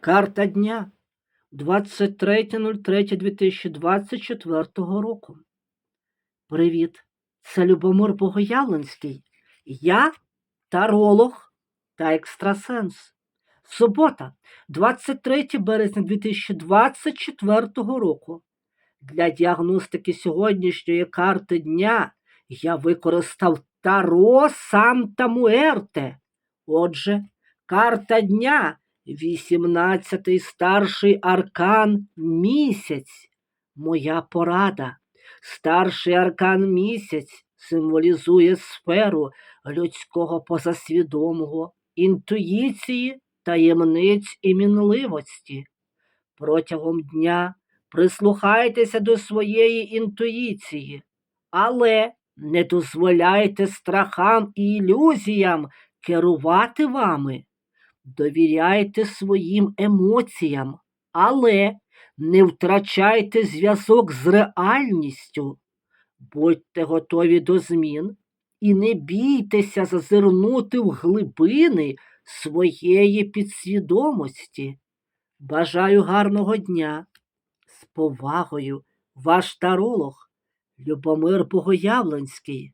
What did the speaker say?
Карта дня 23.03.2024 року. Привіт, це Любомир Богоявленський. Я таролог та екстрасенс. Субота, 23 березня 2024 року. Для діагностики сьогоднішньої карти дня я використав Таро Санта Муерте. Отже, карта дня 18-й старший аркан місяць. Моя порада. Старший аркан місяць символізує сферу людського позасвідомого, інтуїції, таємниць і мінливості. Протягом дня прислухайтеся до своєї інтуїції, але не дозволяйте страхам і ілюзіям керувати вами. Довіряйте своїм емоціям, але не втрачайте зв'язок з реальністю. Будьте готові до змін і не бійтеся зазирнути в глибини своєї підсвідомості. Бажаю гарного дня. З повагою, ваш таролог Любомир Богоявленський.